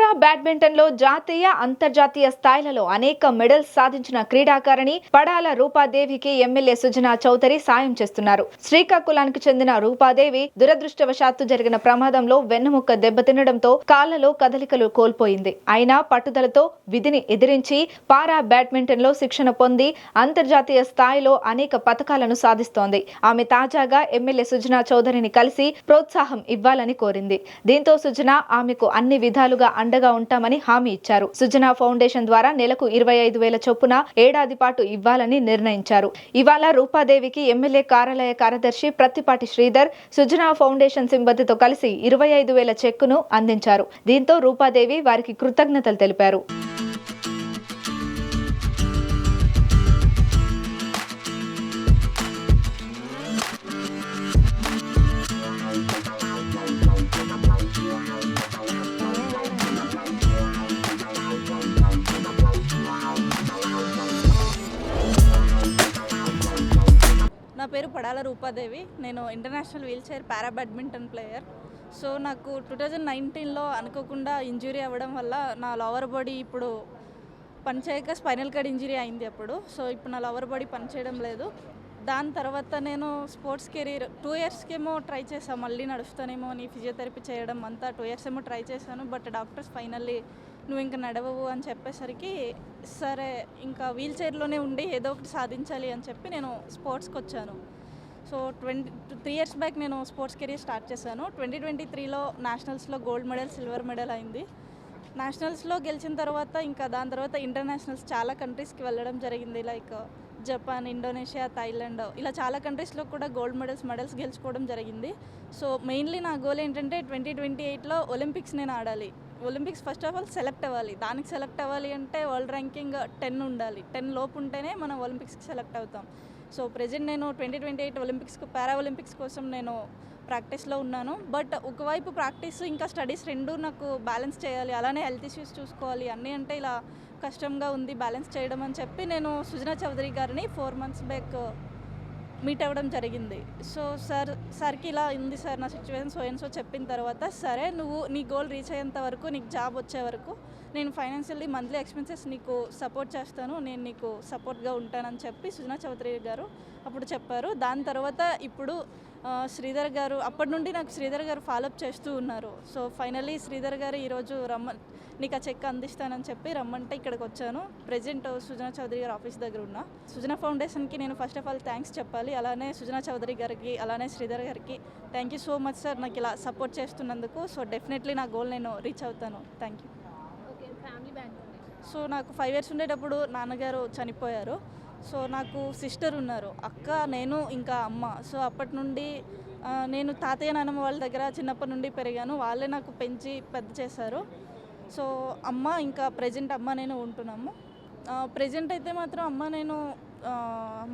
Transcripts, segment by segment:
పారా బ్యాడ్మింటన్లో జాతీయ అంతర్జాతీయ స్థాయిలలో అనేక మెడల్స్ సాధించిన క్రీడాకారిణి పడాల రూపాదేవికి ఎమ్మెల్యే సుజనా చౌదరి సాయం చేస్తున్నారు. శ్రీకాకుళానికి చెందిన రూపాదేవి దురదృష్టవశాత్తు జరిగిన ప్రమాదంలో వెన్నుముక్క దెబ్బతినడంతో కాళ్ళలో కదలికలు కోల్పోయింది. అయినా పట్టుదలతో విధిని ఎదిరించి పారా బ్యాడ్మింటన్లో శిక్షణ పొంది అంతర్జాతీయ స్థాయిలో అనేక పథకాలను సాధిస్తోంది. ఆమె తాజాగా ఎమ్మెల్యే సుజనా చౌదరిని కలిసి ప్రోత్సాహం ఇవ్వాలని కోరింది. దీంతో సుజనా ఆమెకు అన్ని విధాలుగా అండగా ఉంటామని హామీ ఇచ్చారు. సుజనా ఫౌండేషన్ ద్వారా నెలకు ఇరవై ఐదు వేల చొప్పున ఏడాది పాటు ఇవ్వాలని నిర్ణయించారు. ఇవాళ రూపాదేవికి ఎమ్మెల్యే కార్యాలయ కార్యదర్శి ప్రత్తిపాటి శ్రీధర్ సుజనా ఫౌండేషన్ సిబ్బందితో కలిసి ఇరవై ఐదు వేల చెక్కును అందించారు. దీంతో రూపాదేవి వారికి కృతజ్ఞతలు తెలిపారు. నా పేరు పడాల రూపాదేవి. నేను international wheel chair para badminton player. So నాకు టూ థౌజండ్ నైన్టీన్లో అనుకోకుండా ఇంజురీ అవ్వడం వల్ల నా లోవర్ బాడీ ఇప్పుడు పనిచేయక స్పైనల్ కార్డ్ ఇంజురీ అయింది అప్పుడు. సో ఇప్పుడు నా లోవర్ బాడీ పనిచేయడం లేదు. దాని తర్వాత నేను స్పోర్ట్స్ కెరీర్ టూ ఇయర్స్కేమో ట్రై చేశాను మళ్ళీ నడుస్తానేమో అని ఫిజియోథెరపీ చేయడం అంతా టూ ఇయర్స్ ఏమో ట్రై చేశాను. బట్ డాక్టర్స్ ఫైనల్లీ నువ్వు ఇంకా నడవవు అని చెప్పేసరికి సరే ఇంకా వీల్ చైర్లోనే ఉండి ఏదో ఒకటి సాధించాలి అని చెప్పి నేను స్పోర్ట్స్కి వచ్చాను. So twenty three years back నేను స్పోర్ట్స్ కెరీర్ స్టార్ట్ చేశాను. ట్వంటీ ట్వంటీ త్రీలో నేషనల్స్లో గోల్డ్ మెడల్ సిల్వర్ మెడల్ అయింది. నేషనల్స్లో గెలిచిన తర్వాత ఇంకా దాని తర్వాత ఇంటర్నేషనల్స్ చాలా కంట్రీస్కి వెళ్ళడం జరిగింది. లైక్ జపాన్ ఇండోనేషియా థాయిలాండ్ ఇలా చాలా కంట్రీస్లో కూడా గోల్డ్ మెడల్స్ మెడల్స్ గెలుచుకోవడం జరిగింది. సో మెయిన్లీ నా గోల్ ఏంటంటే ట్వంటీ ట్వంటీ ఎయిట్లో ఒలింపిక్స్ నేను ఆడాలి. Olympics first of all select అవ్వాలి. దానికి సెలెక్ట్ అవ్వాలి అంటే వరల్డ్ ర్యాంకింగ్ టెన్ ఉండాలి. టెన్ లోపు ఉంటేనే మనం ఒలింపిక్స్కి సెలెక్ట్ అవుతాం. సో ప్రజెంట్ నేను twenty twenty eight Olympics para Olympics కోసం నేను ప్రాక్టీస్లో ఉన్నాను. బట్ ఒకవైపు ప్రాక్టీస్ ఇంకా స్టడీస్ రెండు నాకు బ్యాలెన్స్ చేయాలి అలానే హెల్త్ ఇష్యూస్ చూసుకోవాలి అన్నీ అంటే ఇలా కష్టంగా ఉంది బ్యాలెన్స్ చేయడం అని చెప్పి నేను సుజనా చౌదరి గారిని ఫోర్ మంత్స్ బ్యాక్ మీట్ అవ్వడం జరిగింది. సో సార్ సార్కి ఇలా ఉంది సార్ నా సిచ్యువేషన్ సో సో చెప్పిన తర్వాత సరే నువ్వు నీ గోల్ రీచ్ అయ్యేంత వరకు నీకు జాబ్ వచ్చే వరకు నేను ఫైనాన్షియల్లీ మంత్లీ ఎక్స్పెన్సెస్ నీకు సపోర్ట్ చేస్తాను నేను నీకు సపోర్ట్గా ఉంటానని చెప్పి సుజనా చౌదరి గారు అప్పుడు చెప్పారు. దాని తర్వాత ఇప్పుడు శ్రీధర్ గారు అప్పటి నుండి నాకు శ్రీధర్ గారు ఫాలోఅప్ చేస్తూ ఉన్నారు. సో ఫైనలీ శ్రీధర్ గారు ఈరోజు రమ్మ నీకు ఆ చెక్ అందిస్తానని చెప్పి రమ్మంటే ఇక్కడికి వచ్చాను. ప్రజెంట్ సుజనా చౌదరి గారి ఆఫీస్ దగ్గర ఉన్నా. సుజనా ఫౌండేషన్కి నేను ఫస్ట్ ఆఫ్ ఆల్ థ్యాంక్స్ చెప్పాలి. అలానే సుజనా చౌదరి గారికి అలానే శ్రీధర్ గారికి thank you so much sir నాకు ఇలా సపోర్ట్ చేస్తున్నందుకు. సో డెఫినెట్లీ నా గోల్ నేను రీచ్ అవుతాను. థ్యాంక్ యూ సో నాకు ఫైవ్ ఇయర్స్ ఉండేటప్పుడు నాన్నగారు చనిపోయారు. సో నాకు సిస్టర్ ఉన్నారు అక్క నేను ఇంకా అమ్మ. సో అప్పటి నుండి నేను తాతయ్య నాన్నమ్మ వాళ్ళ దగ్గర చిన్నప్పటి నుండి పెరిగాను. వాళ్ళే నాకు పెంచి పెద్ద చేశారు. సో అమ్మ ఇంకా ప్రజెంట్ అమ్మ నేను ఉంటున్నాము. ప్రజెంట్ అయితే మాత్రం అమ్మ నేను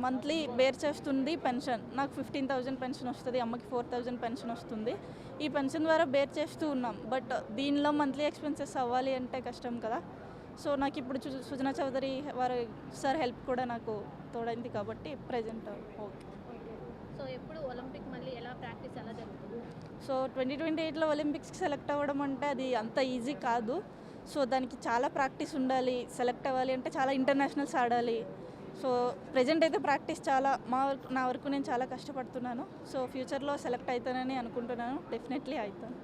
మంత్లీ బేర్ చేస్తుంది పెన్షన్ నాకు ఫిఫ్టీన్ థౌజండ్ పెన్షన్ వస్తుంది అమ్మకి ఫోర్ థౌజండ్ పెన్షన్ వస్తుంది. ఈ పెన్షన్ ద్వారా బేర్ చేస్తూ ఉన్నాం. బట్ దీనిలో మంత్లీ ఎక్స్పెన్సెస్ అవ్వాలి అంటే కష్టం కదా. సో నాకు ఇప్పుడు సుజనా చౌదరి వారి సార్ హెల్ప్ కూడా నాకు తోడైంది కాబట్టి ప్రజెంట్ ఓకే ఓకే సో ఎప్పుడు ఒలింపిక్ మళ్ళీ ఎలా ప్రాక్టీస్ ఎలా జరుగుతుంది? సో ట్వంటీ ట్వంటీ ఎయిట్లో ఒలింపిక్స్కి సెలెక్ట్ అవ్వడం అంటే అది అంత ఈజీ కాదు. సో దానికి చాలా ప్రాక్టీస్ ఉండాలి సెలెక్ట్ అవ్వాలి అంటే చాలా ఇంటర్నేషనల్స్ ఆడాలి. సో ప్రజెంట్ అయితే ప్రాక్టీస్ చాలా మా వరకు నా వరకు నేను చాలా కష్టపడుతున్నాను. సో ఫ్యూచర్లో సెలెక్ట్ అవుతానని అనుకుంటున్నాను. డెఫినెట్లీ అవుతాను